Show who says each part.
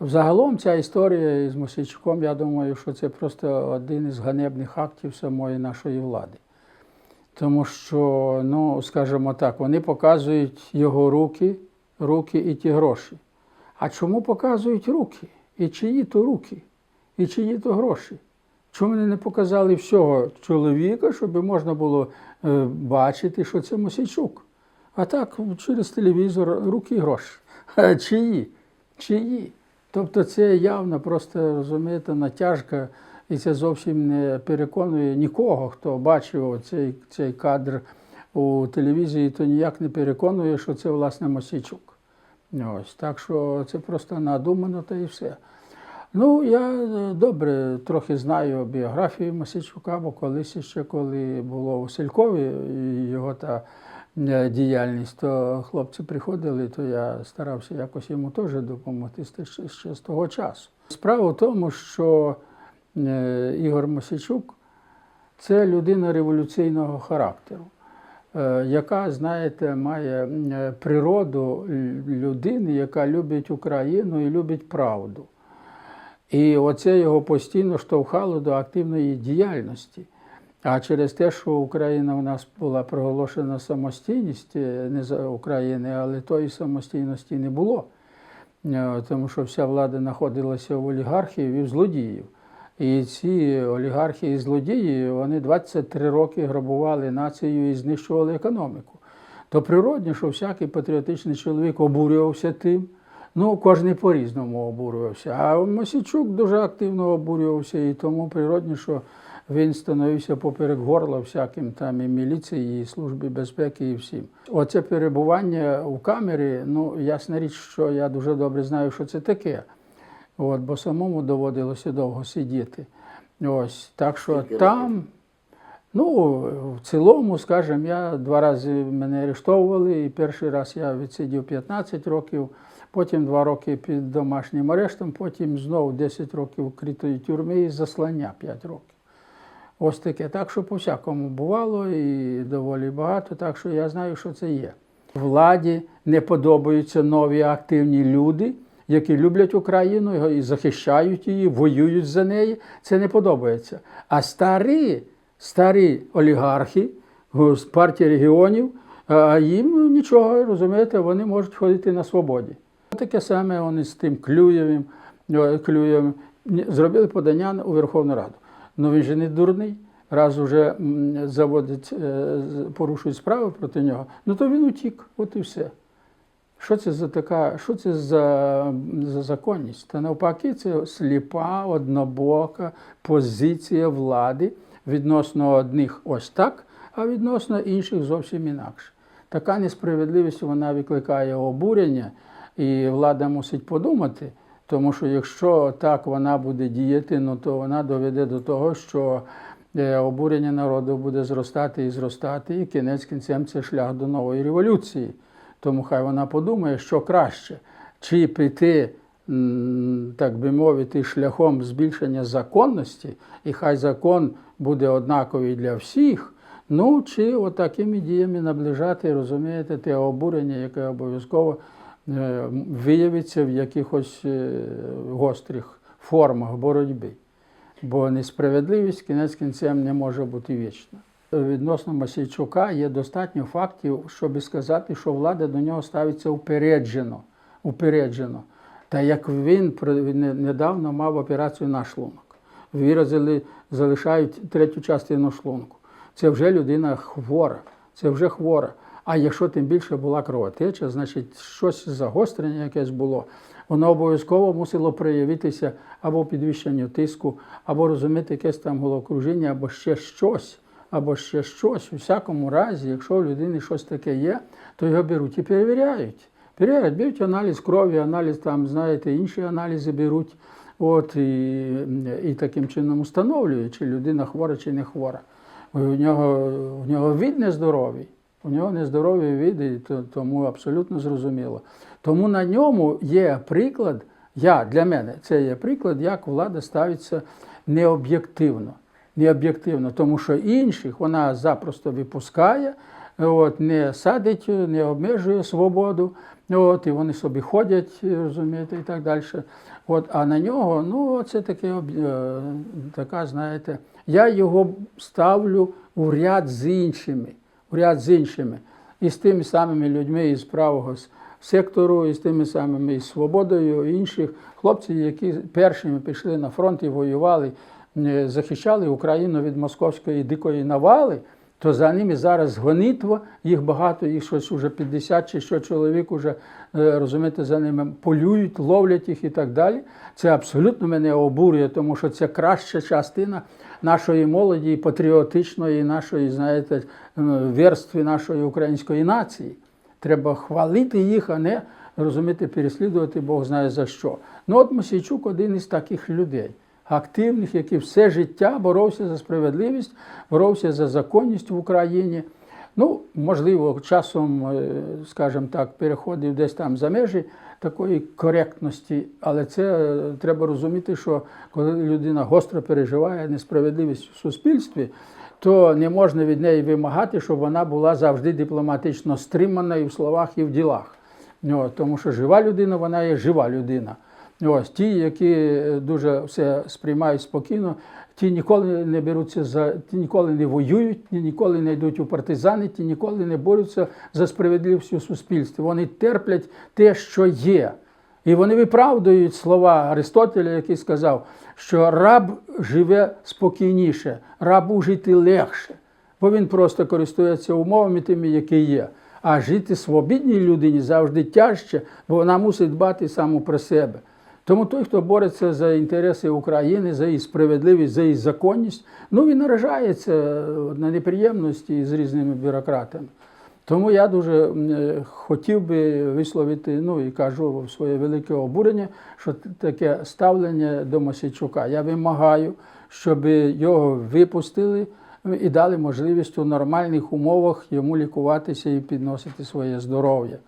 Speaker 1: Взагалом ця історія із Мосійчуком, я думаю, що це просто один із ганебних актів самої нашої влади. Тому що, ну, скажімо так, вони показують його руки, руки і ті гроші. А чому показують руки? І чиї то руки, і чиї то гроші? Чому вони не показали всього чоловіка, щоб можна було е, бачити, що це Мосійчук? А так через телевізор руки і гроші. Чиї? Чиї? Тобто це явно просто розумієте, натяжка, і це зовсім не переконує нікого, хто бачив цей, цей кадр у телевізії, то ніяк не переконує, що це власне Мосійчук. Ось, так що це просто надумано та і все. Ну, я е, добре трохи знаю біографію Мосійчука, бо колись ще коли було у Селькові його та діяльність, то хлопці приходили, то я старався якось йому теж допомогти ще- з того часу. Справа в тому, що е, Ігор Мосійчук це людина революційного характеру, е, яка, знаєте, має е, природу людини, яка любить Україну і любить правду. І оце його постійно штовхало до активної діяльності. А через те, що Україна у нас була проголошена самостійність не за України, але тої самостійності не було. Е, Тому що вся влада знаходилася в олігархів і в злодіїв. І ці олігархи і злодії вони 23 роки грабували націю і знищували економіку. То природно, що всякий патріотичний чоловік обурювався тим. Ну, кожен по-різному обурювався. А Мосійчук дуже активно обурювався, і тому природно, що він становився поперек горла всяким там і міліції, і службі безпеки, і всім. Оце перебування у камері, ну, ясна річ, що я дуже добре знаю, що це таке. От, бо самому доводилося довго сидіти. Ось, так що
Speaker 2: Скільки
Speaker 1: там. Ну, в цілому, скажімо, я два рази мене арештовували, і перший раз я відсидів 15 років, потім два роки під домашнім арештом, потім знову 10 років вкритої тюрми і заслання 5 років. Ось таке. Так що по-всякому бувало і доволі багато, так що я знаю, що це є. Владі не подобаються нові активні люди, які люблять Україну і захищають її, воюють за неї. Це не подобається. А старі, старі олігархи з партії регіонів, а їм нічого, розумієте, вони можуть ходити на свободі. Таке саме вони з тим Клюєвим, е, Клюєвим зробили подання у Верховну Раду. Ну він же не дурний, раз уже заводить, е, порушують справи проти нього, ну то він утік, от і все. Що це за така, що це за, за законність? Та навпаки, це сліпа, однобока позиція влади відносно одних ось так, а відносно інших зовсім інакше. Така несправедливість вона викликає обурення, і влада мусить подумати, тому що якщо так вона буде діяти, ну то вона доведе до того, що е, обурення народу буде зростати і зростати, і кінець кінцем це шлях до нової революції. Тому хай вона подумає, що краще, чи піти, так би мовити, шляхом збільшення законності, і хай закон буде однаковий для всіх. Ну, чи отакими діями наближати, розумієте, те обурення, яке обов'язково виявиться в якихось е, гострих формах боротьби. Бо несправедливість кінець кінцем не може бути вічна. Відносно Масійчука є достатньо фактів, щоб сказати, що влада до нього ставиться упереджено. упереджено. Та як він недавно мав операцію на шлунок. Виразили, залишають третю частину шлунку. Це вже людина хвора, це вже хвора. А якщо тим більше була кровотеча, значить щось загострення якесь було, воно обов'язково мусило проявитися або підвищенню тиску, або розуміти якесь там головокружіння, або ще щось, або ще щось. У всякому разі, якщо у людини щось таке є, то його беруть і перевіряють. Перевіряють, беруть аналіз крові, аналіз там, знаєте, інші аналізи беруть. От, і, і таким чином встановлюють, чи людина хвора, чи не хвора. У нього, у нього від нездоровий. У нього нездорові від, тому абсолютно зрозуміло. Тому на ньому є приклад, я, для мене це є приклад, як влада ставиться необ'єктивно. Необ'єктивно, тому що інших вона запросто випускає, от, не садить, не обмежує свободу. От, і вони собі ходять, розумієте, і так далі. От, а на нього, ну, це таке, е, така, знаєте, я його ставлю у ряд з іншими, у ряд з іншими. І з тими самими людьми із правого сектору, і з тими самими із свободою, і інших хлопців, які першими пішли на фронт і воювали, е, захищали Україну від московської дикої навали то за ними зараз гонитва, їх багато, їх щось уже 50 чи що чоловік уже, е, розумієте, за ними полюють, ловлять їх і так далі. Це абсолютно мене обурює, тому що це краща частина нашої молоді, патріотичної, нашої, знаєте, е, верстви нашої української нації. Треба хвалити їх, а не розумієте, переслідувати Бог знає за що. Ну от Мосійчук один із таких людей активних, який все життя боровся за справедливість, боровся за законність в Україні. Ну, можливо, часом, е, скажімо так, переходив десь там за межі такої коректності, але це е, треба розуміти, що коли людина гостро переживає несправедливість в суспільстві, то не можна від неї вимагати, щоб вона була завжди дипломатично стримана і в словах, і в ділах. Тому що жива людина, вона є жива людина. Ось ті, які е, дуже все сприймають спокійно, ті ніколи не беруться за ті ніколи не воюють, ті ніколи не йдуть у партизани, ті ніколи не борються за справедливість у суспільстві. Вони терплять те, що є. І вони виправдують слова Аристотеля, який сказав, що раб живе спокійніше, рабу жити легше, бо він просто користується умовами тими, які є. А жити свобідній людині завжди тяжче, бо вона мусить дбати саму про себе. Тому той, хто бореться за інтереси України, за її справедливість, за її законність, ну він наражається на неприємності з різними бюрократами. Тому я дуже е, хотів би висловити, ну і кажу своє велике обурення, що таке ставлення до Мосійчука. Я вимагаю, щоб його випустили і дали можливість у нормальних умовах йому лікуватися і підносити своє здоров'я.